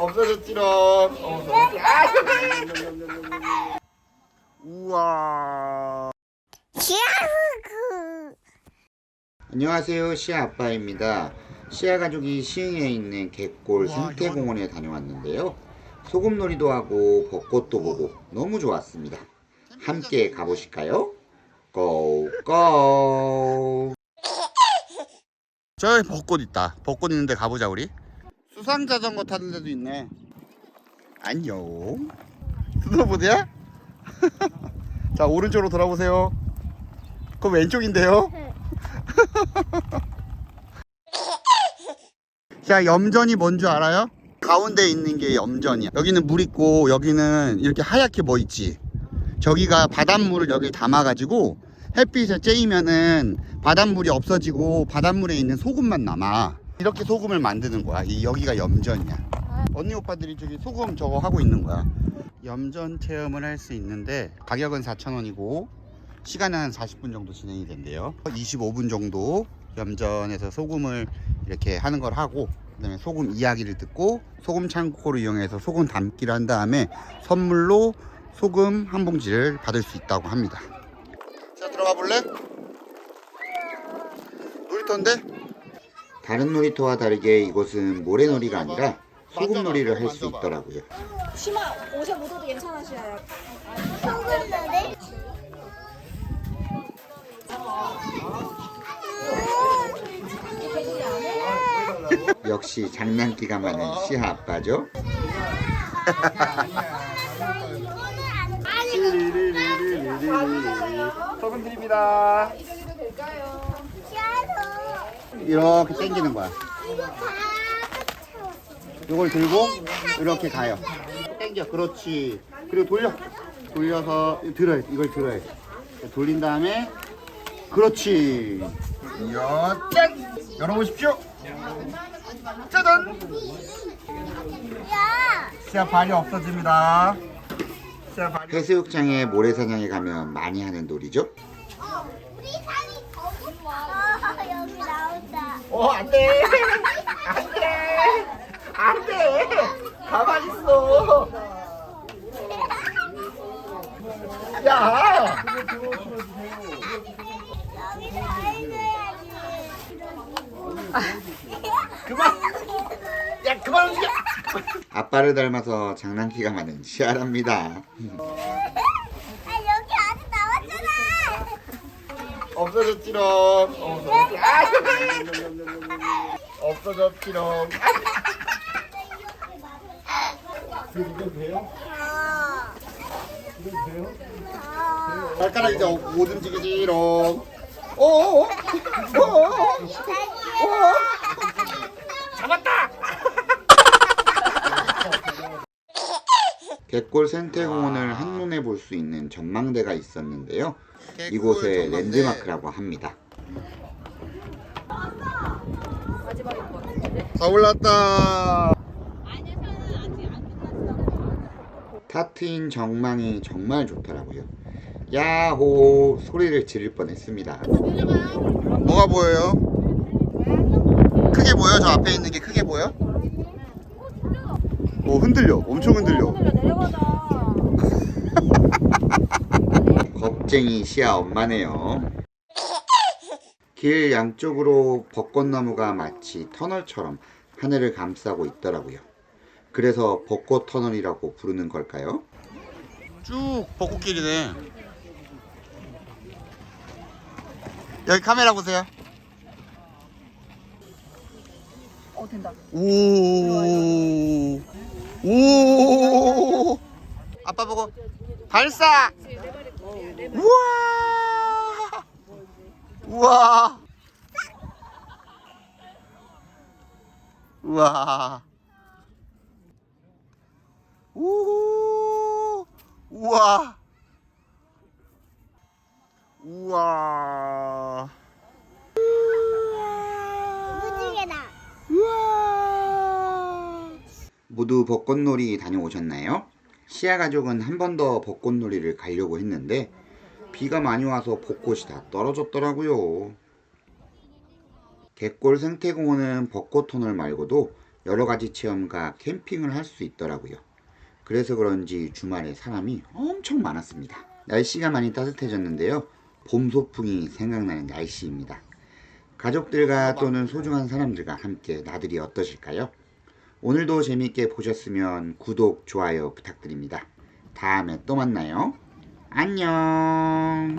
없어졌지롱. 어, 아! 우와. 안녕하세요. 시아 아빠입니다. 시아 가족이 시흥에 있는 갯골 생태공원에 다녀왔는데요. 소금놀이도 하고 벚꽃도 보고 너무 좋았습니다. 함께 가보실까요? 고! 고! 저기 벚꽃 있다. 벚꽃 있는데 가보자 우리. 수상 자전거 타는 데도 있네. 안녕. 스노보드야? 자 오른쪽으로 돌아보세요. 그거 왼쪽인데요? 자 염전이 뭔 줄 알아요? 가운데 있는 게 염전이야. 여기는 물 있고 여기는 이렇게 하얗게 뭐 있지. 저기가 바닷물을 여기 담아가지고 햇빛에 쬐이면은 바닷물이 없어지고 바닷물에 있는 소금만 남아. 이렇게 소금을 만드는 거야. 이 여기가 염전이야. 언니 오빠들이 저기 소금 저거 하고 있는 거야. 염전 체험을 할 수 있는데 가격은 4,000원이고 시간은 한 40분 정도 진행이 된대요. 25분 정도 염전에서 소금을 이렇게 하는 걸 하고 그다음에 소금 이야기를 듣고 소금 창고를 이용해서 소금 담기를 한 다음에 선물로 소금 한 봉지를 받을 수 있다고 합니다. 자 들어가 볼래? 놀이터인데? 다른 놀이터와 다르게 이곳은 모래놀이가 아니라 소금놀이를 할 수 있더라고요. 치마 55도도 괜찮으시나요? 소금놀이? 역시 장난기가 많은 시아 아빠죠. 소금 드립니다. 이 렇게 당기는 거야. 이걸 들고 이렇게 가요. 당겨, 그렇지. 그리고 돌려. 돌려서 들어야 돼. 이걸 들어야 돼. 돌린 다음에 그렇지. 이야, 짠! 열어보십시오. 짜잔! 시야 발이 없어집니다. 시야 발이 해수욕장에 모래사냥에 가면 많이 하는 놀이죠? 여기 나온다. 어, 안 돼. 안 돼. 안 돼. 가만히 있어. 야. 그만. 야, 그만 움직여. 아빠를 닮아서 장난기가 많은 시아랍니다. 아 여기 아직 나왔잖아. 없어졌지롱. 없어졌지. 아, 없어졌지롱. 발가락 이제 못 움직이지롱. 오 오오. 오오오. 잡았다. 갯골 생태공원을 한눈에 볼 수 있는 전망대가 있었는데요. 이곳의 랜드마크라고 합니다. 다 올랐다. 타 트인 정망이 정말 좋더라고요. 야호 소리를 지를 뻔했습니다. 뭐가 보여요? 크게 보여? 저 앞에 있는 게 크게 보여? 오 흔들려. 엄청 흔들려. 내려가자. 겁쟁이 시아 엄마네요. 길 양쪽으로 벚꽃나무가 마치 터널처럼 하늘을 감싸고 있더라고요. 그래서 벚꽃 터널이라고 부르는 걸까요? 쭉 벚꽃길이네. 여기 카메라 보세요. 어 된다. 오. 오. 아빠 보고 발사. 우와. 우와. 우와. 우. 우와. 우와. 무지개다. 우와. 모두 벚꽃놀이 다녀오셨나요? 시아 가족은 한 번 더 벚꽃놀이를 가려고 했는데 비가 많이 와서 벚꽃이 다 떨어졌더라고요. 갯골 생태공원은 벚꽃 터널 말고도 여러 가지 체험과 캠핑을 할 수 있더라고요. 그래서 그런지 주말에 사람이 엄청 많았습니다. 날씨가 많이 따뜻해졌는데요. 봄 소풍이 생각나는 날씨입니다. 가족들과 또는 소중한 사람들과 함께 나들이 어떠실까요? 오늘도 재미있게 보셨으면 구독, 좋아요 부탁드립니다. 다음에 또 만나요. 안녕.